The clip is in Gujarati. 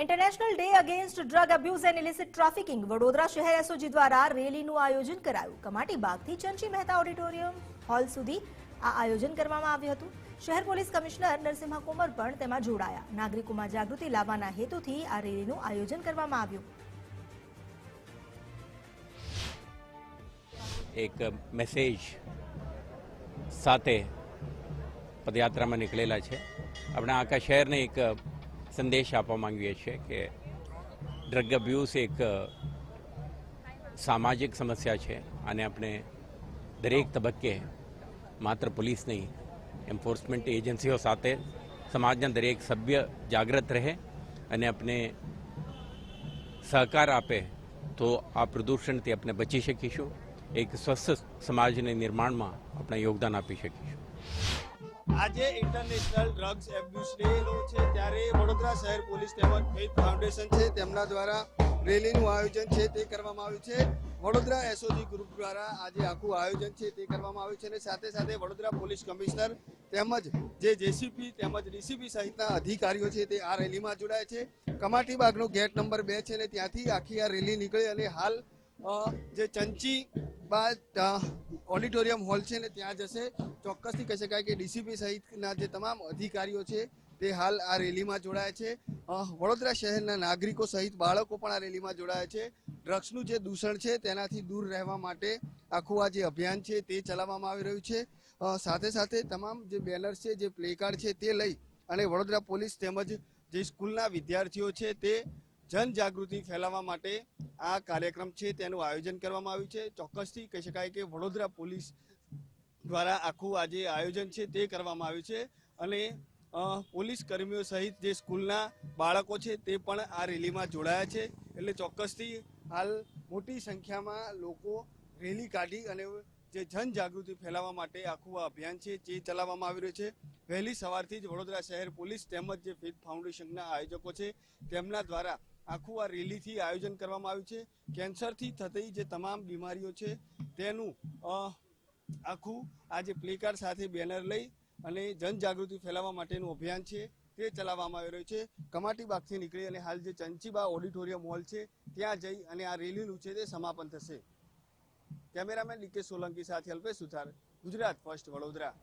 International day against drug abuse and illicit trafficking Vadodara શહેર એસઓજી દ્વારા રેલીનું આયોજન કરાયું. કમાટી બાગથી ચંચી મહેતા ઓડિટોરિયમ હોલ સુધી આ આયોજન કરવામાં આવ્યું હતું. શહેર પોલીસ કમિશનર નરસિંહા કુમાર પણ તેમાં જોડાયા. નાગરિકોમાં જાગૃતિ લાવવાના હેતુથી આ રેલીનું આયોજન કરવામાં આવ્યું. એક મેસેજ સાથે પદયાત્રામાં નીકળેલા છે. આપણે આખા શહેરને એક સંદેશ આપવા માંગીએ છીએ કે ડ્રગ અબ્યુઝ એક સામાજિક સમસ્યા છે અને આપણે દરેક તબક્કે માત્ર પોલીસ નહીં એન્ફોર્સમેન્ટ એજન્સીઓ સાથે સમાજના દરેક સભ્ય જાગૃત રહે અને આપણે સહકાર આપે તો આ પ્રદૂષણથી આપણે બચી શકીશું. એક સ્વસ્થ સમાજને નિર્માણમાં આપણે યોગદાન આપી શકીશું. આજે ઇન્ટરનેશનલ ડ્રગ્સ એબ્યુઝ ડે છે, ત્યારે વડોદરા શહેર પોલીસ તેમજ ફેથ ફાઉન્ડેશન છે, તેમના દ્વારા રેલીનું આયોજન છે, તે કરવામાં આવ્યું છે. વડોદરા એસઓજી ગ્રુપ દ્વારા આજે આખું આયોજન છે, તે કરવામાં આવ્યું છે અને સાથે સાથે વડોદરા પોલીસ કમિશનર તેમજ જે જેસીપી તેમજ ડીસીપી સહિતના અધિકારીઓ છે, તે આ રેલીમાં જોડાય છે. કમાટી બાગનો ગેટ નંબર બે છે અને ત્યાંથી આખી આ રેલી નીકળી અને હાલ જે ચંચી બાદ ઓડિટોરિયમ હોલ છે ને ત્યાં જશે. ચોક્કસથી કહી શકાય કે ડીસીપી સહિતના જે તમામ અધિકારીઓ છે, તે હાલ આ રેલીમાં જોડાયા છે. વડોદરા શહેરના નાગરિકો સહિત બાળકો પણ આ રેલીમાં જોડાયા છે. ડ્રગ્સનું જે દૂષણ છે, તેનાથી દૂર રહેવા માટે આખું આ જે અભિયાન છે, તે ચલાવવામાં આવી રહ્યું છે. સાથે સાથે તમામ જે બેનર્સ છે, જે પ્લેકાર્ડ છે, તે લઈ અને વડોદરા પોલીસ તેમજ જે સ્કૂલના વિદ્યાર્થીઓ છે, તે જનજાગૃતિ ફેલાવવા માટે આ કાર્યક્રમ છે તેનું આયોજન કરવામાં આવ્યું છે. ચોક્કસથી કહી શકાય કે વડોદરા પોલીસ દ્વારા આખું આજે આયોજન છે તે કરવામાં આવ્યું છે અને પોલીસ કર્મીઓ સહિત જે સ્કૂલના બાળકો છે તે પણ આ રેલીમાં જોડાયા છે. એટલે ચોક્કસથી હાલ મોટી સંખ્યામાં લોકો રેલી કાઢી અને જે જનજાગૃતિ ફેલાવવા માટે આખું આ અભિયાન છે જે ચલાવવામાં આવી રહ્યું છે. વહેલી સવારથી જ વડોદરા શહેર પોલીસ તેમજ જે ફિટ ફાઉન્ડેશનના આયોજકો છે તેમના દ્વારા આખું આ રેલીથી આયોજન કરવામાં આવ્યું છે. કેન્સરથી થતી જે તમામ બીમારીઓ છે, તેનું આખું આ જે પ્લેકાર્ડ સાથે બેનર લઈ અને જનજાગૃતિ ફેલાવવા માટેનું અભિયાન છે, તે ચલાવવામાં આવી રહ્યું છે. કમાટીબાગથી નીકળી અને હાલ જે ચંચીબા ઓડિટોરિયમ હોલ છે, ત્યાં જઈ અને આ રેલીનું છે તે સમાપન થશે. કેમેરામેન ડીકે સોલંકી, સાથે અલ્પેશ સુથાર, ગુજરાત ફર્સ્ટ વડોદરા.